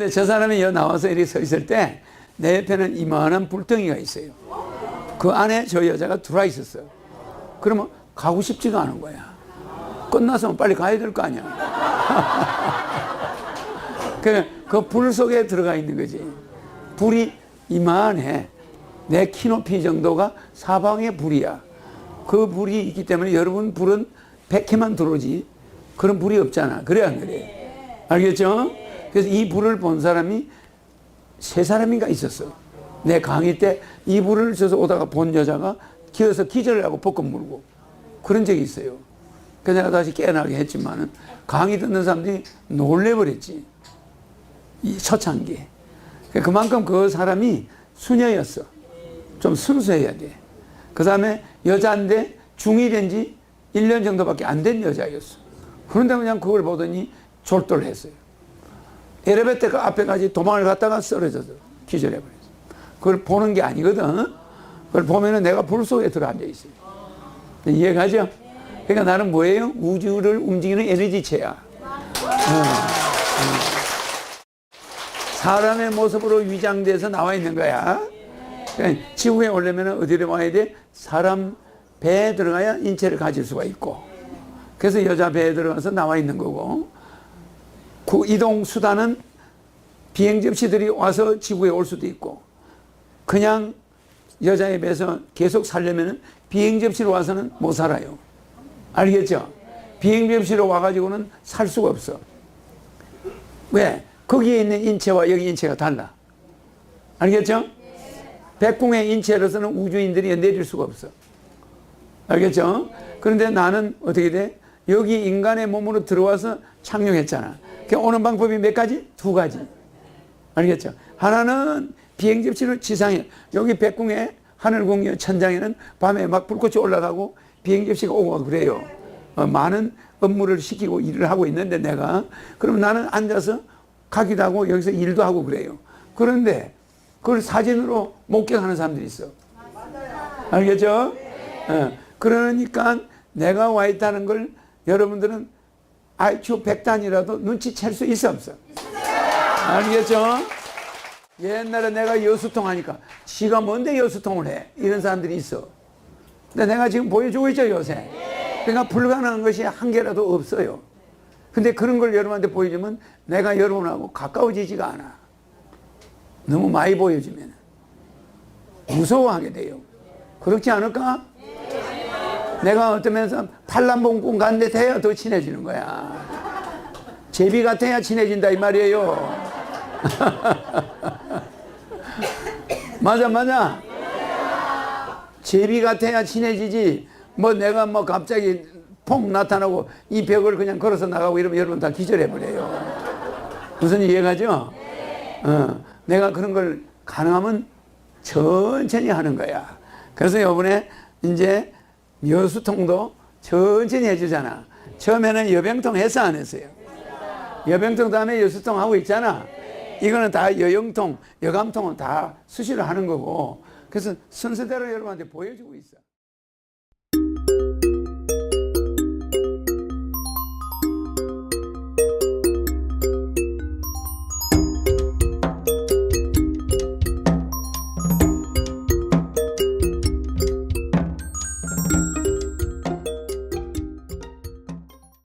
근데 저 사람이 여 나와서 이렇게 서 있을 때 내 옆에는 이만한 불덩이가 있어요. 그 안에 저 여자가 들어와 있었어요. 그러면 가고 싶지가 않은 거야. 끝나서 빨리 가야 될 거 아니야. 그불 속에 들어가 있는 거지. 불이 이만해. 내 키 높이 정도가 사방에 불이야. 그 불이 있기 때문에 여러분 불은 100회만 들어오지. 그런 불이 없잖아. 그래, 안 그래? 알겠죠? 그래서 이 불을 본 사람이 세 사람인가 있었어. 내 강의 때 이 불을 저서 오다가 본 여자가 기어서 기절을 하고 볶음 물고 그런 적이 있어요. 그래서 내가 다시 깨어나게 했지만은 강의 듣는 사람들이 놀래버렸지. 이 초창기에. 그만큼 그 사람이 수녀였어. 좀 순수해야 돼. 그 다음에 여자인데 중2 된지 1년 정도밖에 안 된 여자였어. 그런데 그냥 그걸 보더니 졸도를 했어요. 엘리베이터 앞에까지 도망을 갔다가 쓰러져서 기절해버렸어. 그걸 보는 게 아니거든. 그걸 보면은 내가 불 속에 들어 앉아 있어요. 이해가죠? 그러니까 나는 뭐예요? 우주를 움직이는 에너지체야. 사람의 모습으로 위장돼서 나와 있는 거야. 그러니까 지구에 오려면 어디로 와야 돼? 사람 배에 들어가야 인체를 가질 수가 있고. 그래서 여자 배에 들어가서 나와 있는 거고. 그 이동 수단은 비행 접시들이 와서 지구에 올 수도 있고. 그냥 여자의 배에서 계속 살려면 비행 접시로 와서는 못 살아요. 알겠죠? 비행 접시로 와가지고는 살 수가 없어. 왜? 거기에 있는 인체와 여기 인체가 달라. 알겠죠? 백궁의 인체로서는 우주인들이 내릴 수가 없어. 알겠죠? 그런데 나는 어떻게 돼? 여기 인간의 몸으로 들어와서 착륙했잖아. 그 오는 방법이 몇 가지? 두 가지. 알겠죠? 하나는 비행 접시를 지상에 여기 백궁의 하늘궁 천장에는 밤에 막 불꽃이 올라가고 비행 접시가 오고 그래요. 어, 많은 업무를 시키고 일을 하고 있는데 내가 그럼 나는 앉아서 가기도 하고 여기서 일도 하고 그래요. 그런데 그걸 사진으로 목격하는 사람들이 있어. 알겠죠? 어, 그러니까 내가 와 있다는 걸 여러분들은 IQ 100단이라도 눈치챌 수 있어 없어? 알겠죠? 옛날에 내가 여수통 하니까 지가 뭔데 여수통을 해? 이런 사람들이 있어. 근데 내가 지금 보여주고 있죠, 요새. 그러니까 불가능한 것이 한 개라도 없어요. 근데 그런 걸 여러분한테 보여주면 내가 여러분하고 가까워지지가 않아. 너무 많이 보여주면. 무서워하게 돼요. 그렇지 않을까? 내가 어떤 면에서 팔남봉꾼 갔는데 돼야 더 친해지는 거야. 제비 같아야 친해진다 이 말이에요. 맞아 맞아. 제비 같아야 친해지지. 뭐 내가 뭐 갑자기 폭 나타나고 이 벽을 그냥 걸어서 나가고 이러면 여러분 다 기절해 버려요. 무슨 이해가죠? 어, 내가 그런 걸 가능하면 천천히 하는 거야. 그래서 이번에 이제 여수통도 천천히 해주잖아. 처음에는 여병통 했어 안 했어요? 여병통 다음에 여수통 하고 있잖아. 이거는 다 여영통, 여감통은 다 수시로 하는 거고. 그래서 순서대로 여러분한테 보여주고 있어.